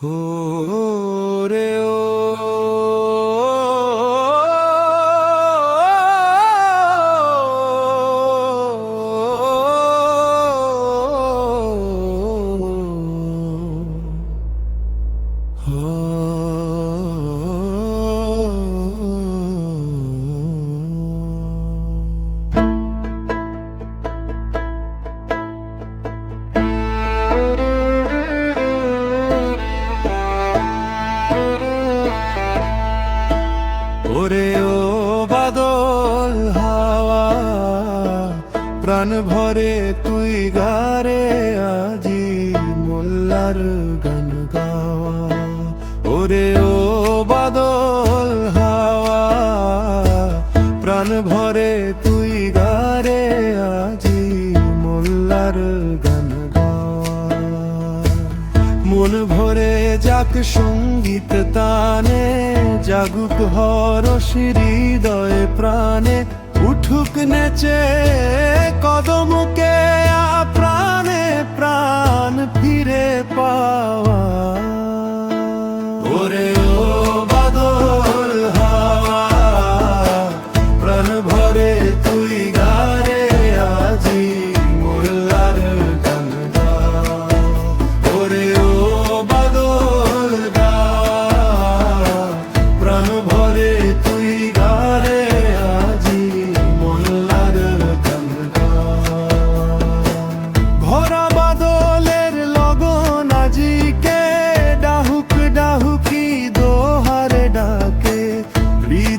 ও হাওয়া, প্রাণ ভরে তুই গারে, আজি মোল্লার গান গাওয়া। ওরে ও বাদল হাওয়া, প্রাণ ভরে তুই গারে, আজি মোল্লার গান গাওয়া। মন ভরে যাক সংগীত তানে জাগুক হর হৃদয়ে প্রাণে উঠুক নেচে কদমকে প্রাণে প্রাণ ফিরে পাওয়া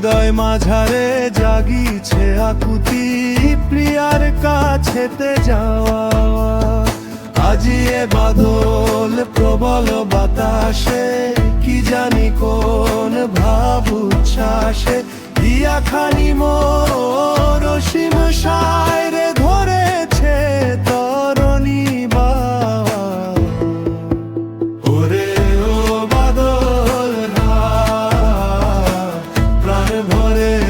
হৃদয় মাঝারে জাগিছে আকুতি, প্রিয়ার কাছে যাওয়া। আজি এ বাদল প্রবল বাতাসে, কি জানি কোন ভাব উচ্ছ্বাসে। ইয়া খানি মোর What is it